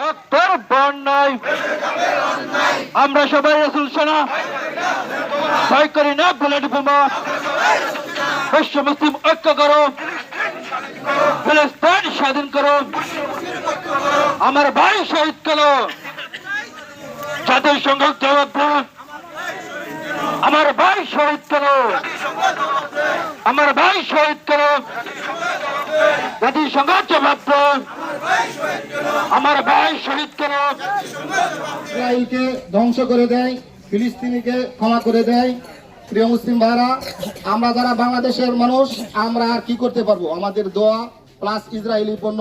রক্তের বন্যায় আমরা সবাই রসুল সেনা ভয় করি না, বুলেট বোমা। বিশ্ব মুসলিম ঐক্য করো। ফিলিস্তিন স্বাধীন করো। আমার ভাই শহীদ করো। জাতিসংঘ জবাব আমার ভাই শহীদ করো। আমার ভাই শহীদ করো। জাতিসংঘ জবাব আমার ভাই শহীদ ইসরায়েলকে ধ্বংস করে দেয়, ফিলিস্তিনিকে ক্ষমা করে দেয়। প্রিয় মুসলিম ভাইরা আমরা যারা বাংলাদেশের মানুষ, আমরা আর কি করতে পারব? আমাদের দোয়া প্লাস ইসরায়েলি পণ্য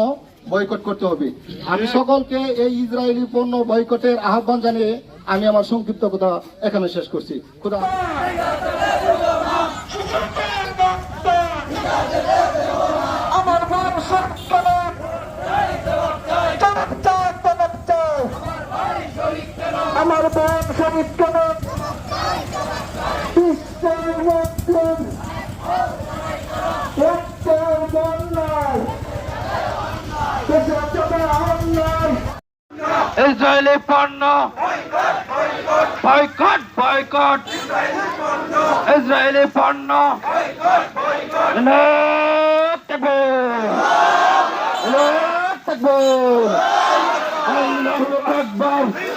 বয়কট করতে হবে। আমি সকলকে এই ইসরায়েলি পণ্য বয়কটের আহ্বান জানিয়ে আমি আমার সংক্ষিপ্ত কথা এখানে শেষ করছি। খুদা বোন শহীদ কেন বিশ্বের মধ্যে রক্তের বন্যায় ইসরায়েলি পণ্য। বয়কট বয়কট ইসরায়েলি পণ্য আকবার।